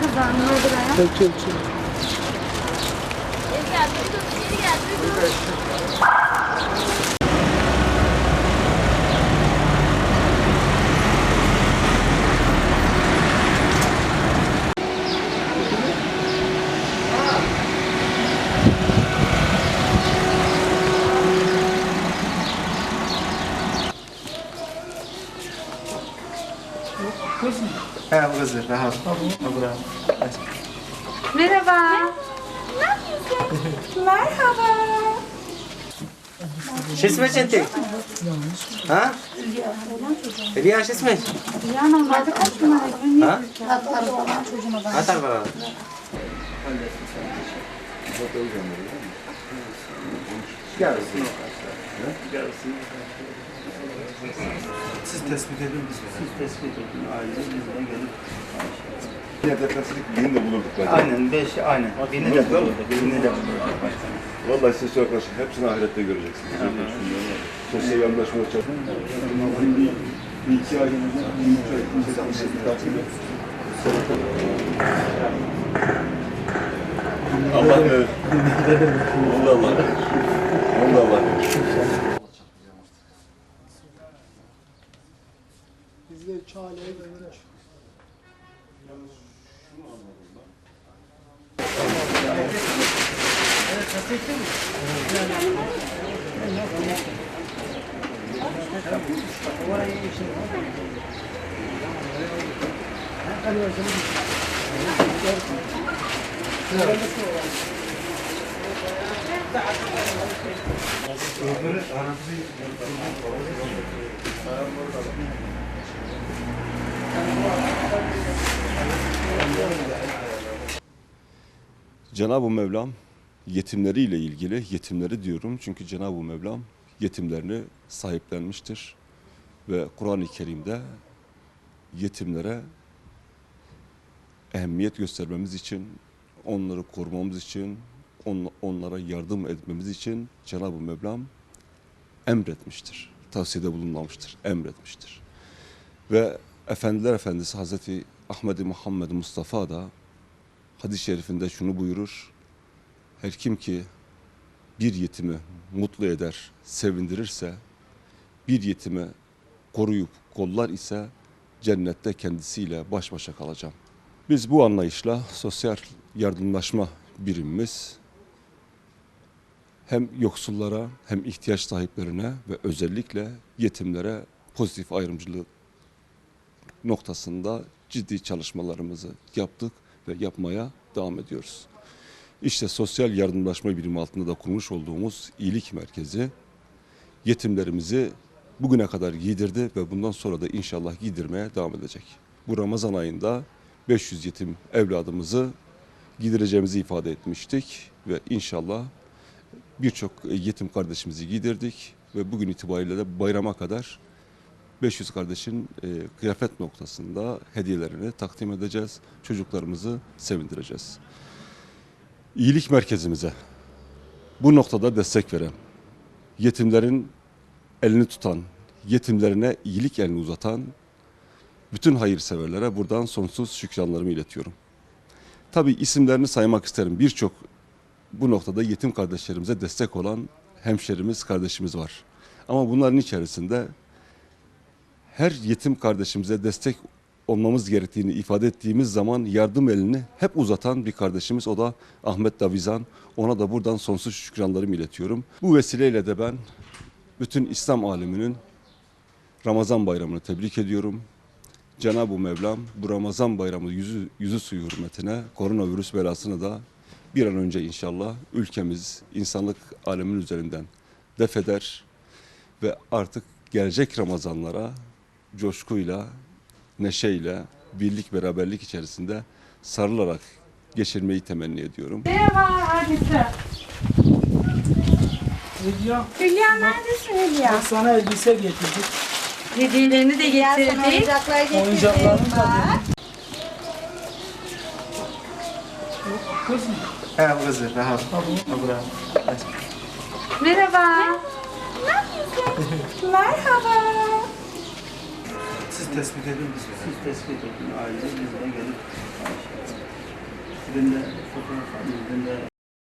Kazandı buraya. Çek çek çek. Kız mı? He kızı. Aha. Abla. Merhaba. Ne yapıyorsun? Merhaba. Şesmeç enti. Ha? Riyan şesmeç. Riyan normalde kaç numara? Ha? Atar falan çocuğuma ben. Atar falan. Yarısını. Yarısını. Siz tespit edin biz. Siz tespit edin. Ailece bizden gelip. Yine defensiflik birini de bulurduk bence. Aynen beş aynen. Birini de bulurduk. Birini de bulurduk. Vallahi siz çok yaklaşık. Hepsini ahirette göreceksiniz. Sosyal yandaşma olacak. Bir iki ay, bir üç ay, kimse tanışıp tatil yok. Allah verir. Allah Allah. Allah Allah. Biz de Çağla'ya gönderelim. Cenab-ı Mevlam yetimleriyle ilgili, yetimleri diyorum çünkü Cenab-ı Mevlam yetimlerini sahiplenmiştir. Ve Kur'an-ı Kerim'de yetimlere ehemmiyet göstermemiz için, onları korumamız için, on- onlara yardım etmemiz için Cenab-ı Mevlam emretmiştir. Tavsiyede bulunmamıştır, emretmiştir. Ve Efendiler Efendisi Hazreti Ahmet-i Muhammed Mustafa da hadis-i şerifinde şunu buyurur. Her kim ki bir yetimi mutlu eder, sevindirirse, bir yetimi koruyup kollar ise cennette kendisiyle baş başa kalacağım. Biz bu anlayışla sosyal yardımlaşma birimimiz hem yoksullara hem ihtiyaç sahiplerine ve özellikle yetimlere pozitif ayrımcılık noktasında ciddi çalışmalarımızı yaptık ve yapmaya devam ediyoruz. İşte sosyal yardımlaşma birimi altında da kurmuş olduğumuz iyilik merkezi yetimlerimizi bugüne kadar giydirdi ve bundan sonra da inşallah giydirmeye devam edecek. Bu Ramazan ayında 500 yetim evladımızı giydireceğimizi ifade etmiştik ve inşallah birçok yetim kardeşimizi giydirdik ve bugün itibariyle de bayrama kadar 500 kardeşin e, kıyafet noktasında hediyelerini takdim edeceğiz. Çocuklarımızı sevindireceğiz. İyilik merkezimize bu noktada destek veren, yetimlerin elini tutan, yetimlerine iyilik elini uzatan bütün hayırseverlere buradan sonsuz şükranlarımı iletiyorum. Tabii isimlerini saymak isterim. Birçok bu noktada yetim kardeşlerimize destek olan hemşerimiz, kardeşimiz var. Ama bunların içerisinde her yetim kardeşimize destek olmamız gerektiğini ifade ettiğimiz zaman yardım elini hep uzatan bir kardeşimiz o da Ahmet Davizan. Ona da buradan sonsuz şükranlarımı iletiyorum. Bu vesileyle de ben bütün İslam aleminin Ramazan bayramını tebrik ediyorum. Cenab-ı Mevlam bu Ramazan bayramı yüzü, yüzü suyu hürmetine koronavirüs belasını da bir an önce inşallah ülkemiz, insanlık aleminin üzerinden def eder ve artık gelecek Ramazanlara coşkuyla, neşeyle, birlik beraberlik içerisinde sarılarak geçirmeyi temenni ediyorum. Merhaba Hadise. Hülya, Hülya neredesin Hülya? sana elbise getirdik. Hediyelerini de getirdik. Oyuncaklarını da Kız mı? Bu kızı. Rahab. Ha bu Rahab. Merhaba. Ne yapıyorsun? Merhaba. Siz tespit edin biz. Siz tespit edin aile biz de gelip sizin de fotoğraf bizden de